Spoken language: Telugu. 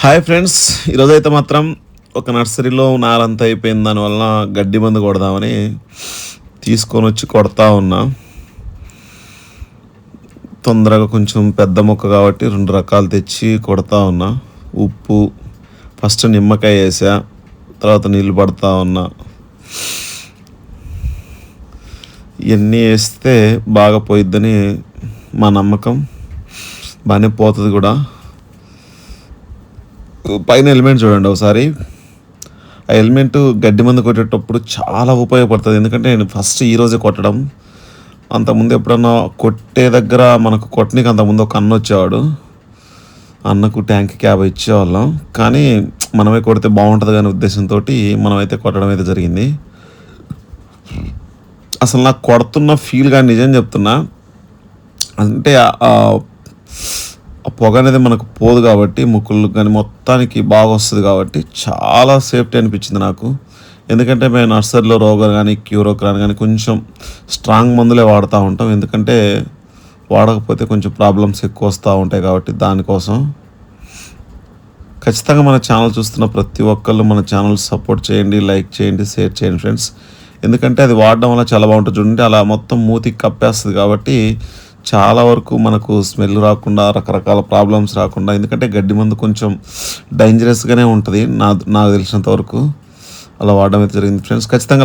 హాయ్ ఫ్రెండ్స్ ఈరోజైతే మాత్రం ఒక నర్సరీలో నారంతా అయిపోయింది. దానివల్ల గడ్డి మందు కొడదామని తీసుకొని వచ్చి కొడతా ఉన్నా. తొందరగా కొంచెం పెద్ద మొక్క కాబట్టి రెండు రకాలు తెచ్చి కొడతా ఉన్నా. ఉప్పు ఫస్ట్ నిమ్మకాయ వేసా తర్వాత నీళ్ళు పడతా ఉన్నా. ఇవన్నీ వేస్తే బాగా పోయిద్దని మా నమ్మకం. బాగానే పోతుంది కూడా. పైన హెల్మెట్ చూడండి ఒకసారి. ఆ హెల్మెట్ గడ్డి మందు కొట్టేటప్పుడు చాలా ఉపయోగపడుతుంది. ఎందుకంటే నేను ఫస్ట్ ఈరోజే కొట్టడం. అంతకుముందు ఎప్పుడన్నా కొట్టే దగ్గర మనకు కొట్టనికి అంతకుముందు ఒక అన్న వచ్చేవాడు. అన్నకు ట్యాంక్ క్యాబ్ ఇచ్చేవాళ్ళం. కానీ మనమే కొడితే బాగుంటుంది అనే ఉద్దేశంతో మనమైతే కొట్టడం అయితే జరిగింది. అసలు నాకు కొడుతున్న ఫీల్ కానీ నిజం చెప్తున్నా. అంటే పొగ అనేది మనకు పోదు కాబట్టి ముక్కులు కానీ మొత్తానికి బాగా వస్తుంది కాబట్టి చాలా సేఫ్టీ అనిపించింది నాకు. ఎందుకంటే మేము నర్సరీలో రోగర్ కానీ క్యూరోక్రాన్ కానీ కొంచెం స్ట్రాంగ్ మందులే వాడుతూ ఉంటాం. ఎందుకంటే వాడకపోతే కొంచెం ప్రాబ్లమ్స్ ఎక్కువ వస్తూ ఉంటాయి కాబట్టి దానికోసం. ఖచ్చితంగా మన ఛానల్ చూస్తున్న ప్రతి ఒక్కళ్ళు మన ఛానల్ సపోర్ట్ చేయండి లైక్ చేయండి షేర్ చేయండి ఫ్రెండ్స్. ఎందుకంటే అది వాడడం వల్ల చాలా బాగుంటుంది. చూడండి అలా మొత్తం మూతికి కప్పేస్తుంది కాబట్టి చాలా వరకు మనకు స్మెల్ రాకుండా రకరకాల ప్రాబ్లమ్స్ రాకుండా ఎందుకంటే గడ్డి మందు కొంచెం డేంజరస్గానే ఉంటుంది. నా నాకు తెలిసినంత వరకు అలా వాడడం అయితే జరిగింది. ఫ్రెండ్స్ ఖచ్చితంగా